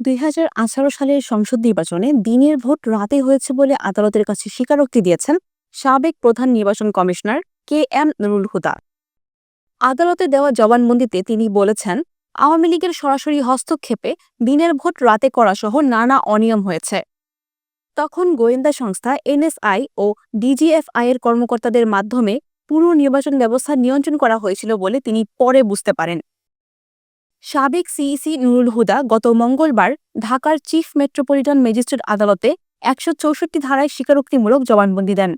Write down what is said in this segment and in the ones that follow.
দুই হাজার আঠারো সালের সংসদ নির্বাচনে দিনের ভোট রাতে হয়েছে বলে আদালতের কাছে স্বীকারোক্তি দিয়েছেন সাবেক প্রধান নির্বাচন commissioner K M Nurul Huda. আদালতে দেওয়া জবানবন্দিতে তিনি বলেছেন, আওয়ামী লীগের সরাসরি হস্তক্ষেপে দিনের ভোট রাতে করা সহ নানা অনিয়ম হয়েছে। তখন গোয়েন্দা সংস্থা এনএসআই ও ডিজিএফআই এর কর্মকর্তাদের মাধ্যমে পুরো নির্বাচন ব্যবস্থা নিয়ন্ত্রণ করা হয়েছিল বলে তিনি পরে বুঝতে পারেন। সাবেক সিইসি নুরুল হুদা গত মঙ্গলবার ঢাকার চিফ মেট্রোপলিটন ম্যাজিস্ট্রেট আদালতে একশো চৌষট্টি ধারায় স্বীকারোক্তিমূলক জবানবন্দি দেন।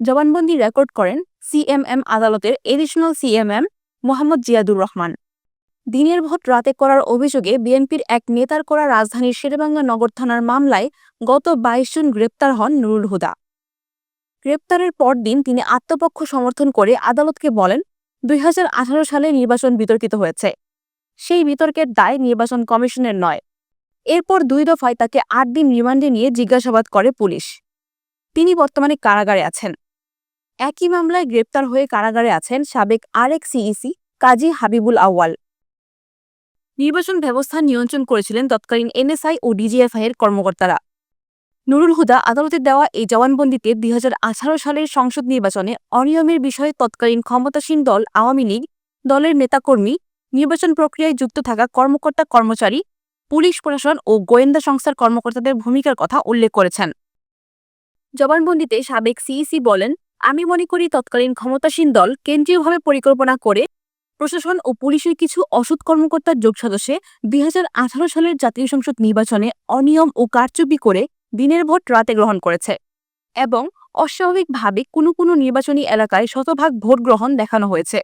জবানবন্দি রেকর্ড করেন সিএমএম আদালতের এডিশনাল সিএমএম মোহাম্মদ জিয়াদুর রহমান। দিনের ভোট রাতে করার অভিযোগে বিএনপির এক নেতার করা রাজধানীর শেরেবাংলা নগর থানার মামলায় গত বাইশ জুন গ্রেপ্তার হন নুরুল হুদা। গ্রেপ্তারের পরদিন তিনি আত্মপক্ষ সমর্থন করে আদালতকে বলেন, দুই হাজার আঠারো সালে নির্বাচন বিতর্কিত হয়েছে। সেই বিতর্কের দায় নির্বাচন কমিশনের নয়। এরপর দুই দফায় তাকে আট দিন রিমান্ডে নিয়ে জিজ্ঞাসাবাদ করে পুলিশ। তিনি বর্তমানে কারাগারে আছেন। একই মামলায় গ্রেপ্তার হয়ে কারাগারে আছেন সাবেক আরেক সিইসি কাজী হাবিবুল আউয়াল। নির্বাচন ব্যবস্থা নিয়ন্ত্রণ করেছিলেন তৎকালীন এনএসআই ও ডিজিএফআই এর কর্মকর্তারা। নুরুল হুদা আদালতে দেওয়া এই জবানবন্দিতে দুই সালের সংসদ নির্বাচনে অনিয়মের বিষয়ে তৎকালীন ক্ষমতাসীন দল আওয়ামী লীগ দলের নেতাকর্মী নির্বাচন প্রক্রিয়ায় যুক্ত থাকা কর্মকর্তা, কর্মচারী, পুলিশ প্রশাসন ও গোয়েন্দা সংস্থার কর্মকর্তাদের ভূমিকার কথা উল্লেখ করেছেন। জবানবন্দিতে সাবেক সিইসি বলেন, আমি মনে করি তৎকালীন ক্ষমতাসীন দল কেন্দ্রীয়ভাবে পরিকল্পনা করে প্রশাসন ও পুলিশের কিছু অসৎ কর্মকর্তার যোগ সদস্যে দুই হাজার আঠারো সালের জাতীয় সংসদ নির্বাচনে অনিয়ম ও কারচুপি করে দিনের ভোট রাতে গ্রহণ করেছে এবং অস্বাভাবিকভাবে কোনো কোনো নির্বাচনী এলাকায় শতভাগ ভোট গ্রহণ দেখানো হয়েছে।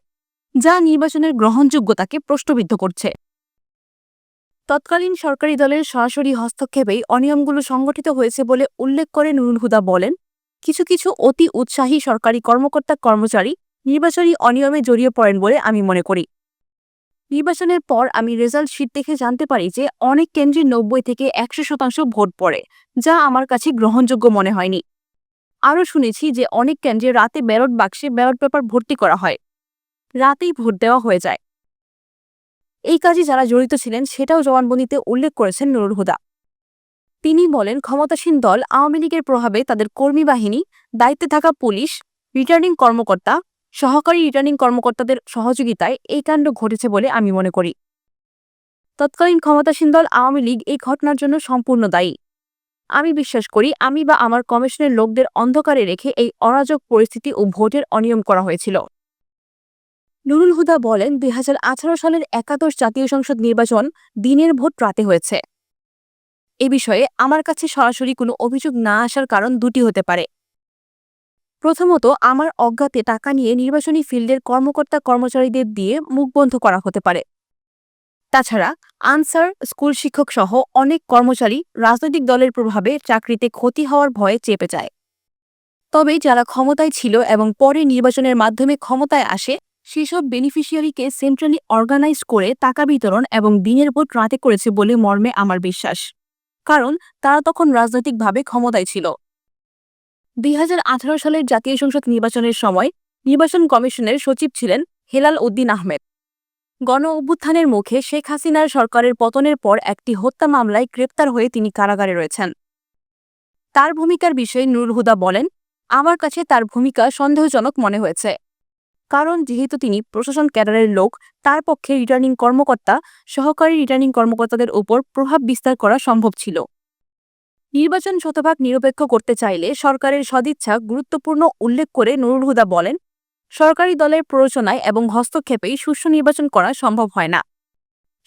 যা নির্বাচনের গ্রহণযোগ্যতাকে প্রশ্নবিদ্ধ করছে। তৎকালীন সরকারি দলের সরাসরি হস্তক্ষেপেই অনিয়মগুলো সংগঠিত হয়েছে বলে উল্লেখ করে নুরুল হুদা বলেন, কিছু কিছু অতি উৎসাহী সরকারি কর্মকর্তা কর্মচারী নির্বাচনী অনিয়মে জড়িয়ে পড়েন বলে আমি মনে করি। নির্বাচনের পর আমি রেজাল্ট শিট দেখে জানতে পারি যে অনেক কেন্দ্রে নব্বই থেকে একশো শতাংশ ভোট পড়ে, যা আমার কাছে গ্রহণযোগ্য মনে হয়নি। আরও শুনেছি যে অনেক কেন্দ্রে রাতে ব্যালট বাক্সে ব্যালট পেপার ভর্তি করা হয়। রাতেই ভোট দেওয়া হয়ে যায়। এই কাজে যারা জড়িত ছিলেন, সেটাও জবানবন্দিতে উল্লেখ করেছেন নুরুল হুদা। তিনি বলেন, ক্ষমতাসীন দল আওয়ামী লীগের প্রভাবে তাদের কর্মী বাহিনী, দায়িত্বে থাকা পুলিশ, রিটার্নিং কর্মকর্তা, সহকারী রিটার্নিং কর্মকর্তাদের সহযোগিতায় এই কাণ্ড ঘটেছে বলে আমি মনে করি। তৎকালীন ক্ষমতাসীন দল আওয়ামী লীগ এই ঘটনার জন্য সম্পূর্ণ দায়ী। আমি বিশ্বাস করি, আমি বা আমার কমিশনের লোকদের অন্ধকারে রেখে এই অরাজক পরিস্থিতি ও ভোটের অনিয়ম করা হয়েছিল। নুরুল হুদা বলেন, দুই হাজার আঠারো সালের একাদশ জাতীয় সংসদ নির্বাচন দিনের ভোট রাতে হয়েছে। এ বিষয়ে আমার কাছে সরাসরি কোনো অভিযোগ না আসার কারণ দুটি হতে পারে। প্রথমত, আমার অজ্ঞাতে টাকা নিয়ে নির্বাচনী ফিল্ডের কর্মকর্তা কর্মচারীদের দিয়ে মুখ বন্ধ করা হতে পারে। তাছাড়া, আনসার, স্কুল শিক্ষক সহ অনেক কর্মচারী রাজনৈতিক দলের প্রভাবে চাকরিতে ক্ষতি হওয়ার ভয়ে চেপে যায়। তবে যারা ক্ষমতায় ছিল এবং পরে নির্বাচনের মাধ্যমে ক্ষমতায় আসে সেসব বেনিফিশিয়ারিকে সেন্ট্রালি অর্গানাইজ করে টাকা বিতরণ এবং দিনের ভোট রাতে করেছে বলে মর্মে আমার বিশ্বাস। কারণ তারা তখন রাজনৈতিকভাবে ক্ষমতায় ছিল। দুই হাজার আঠারো সালের জাতীয় সংসদ নির্বাচনের সময় নির্বাচন কমিশনের সচিব ছিলেন হেলাল উদ্দিন আহমেদ। গণ অভ্যুত্থানের মুখে শেখ হাসিনার সরকারের পতনের পর একটি হত্যা মামলায় গ্রেপ্তার হয়ে তিনি কারাগারে রয়েছেন। তার ভূমিকার বিষয়ে নুরুল হুদা বলেন, আমার কাছে তার ভূমিকা সন্দেহজনক মনে হয়েছে। কারণ যেহেতু তিনি প্রশাসন ক্যাডারের লোক, তার পক্ষে রিটার্নিং কর্মকর্তা, সহকারী রিটার্নিং কর্মকর্তাদের উপর প্রভাব বিস্তার করা সম্ভব ছিল। নির্বাচন শতভাগ নিরপেক্ষ করতে চাইলে সরকারের সদিচ্ছা গুরুত্বপূর্ণ উল্লেখ করে নুরুল হুদা বলেন, সরকারি দলের প্ররোচনায় এবং হস্তক্ষেপেই সুষ্ঠু নির্বাচন করা সম্ভব হয় না।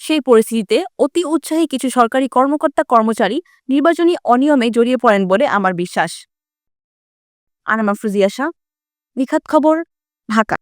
সেই পরিস্থিতিতে অতি উৎসাহী কিছু সরকারি কর্মকর্তা কর্মচারী নির্বাচনী অনিয়মে জড়িয়ে পড়েন বলে আমার বিশ্বাস। আনামা ফ্রুজিয়াশা নিখাত খবর, ঢাকা।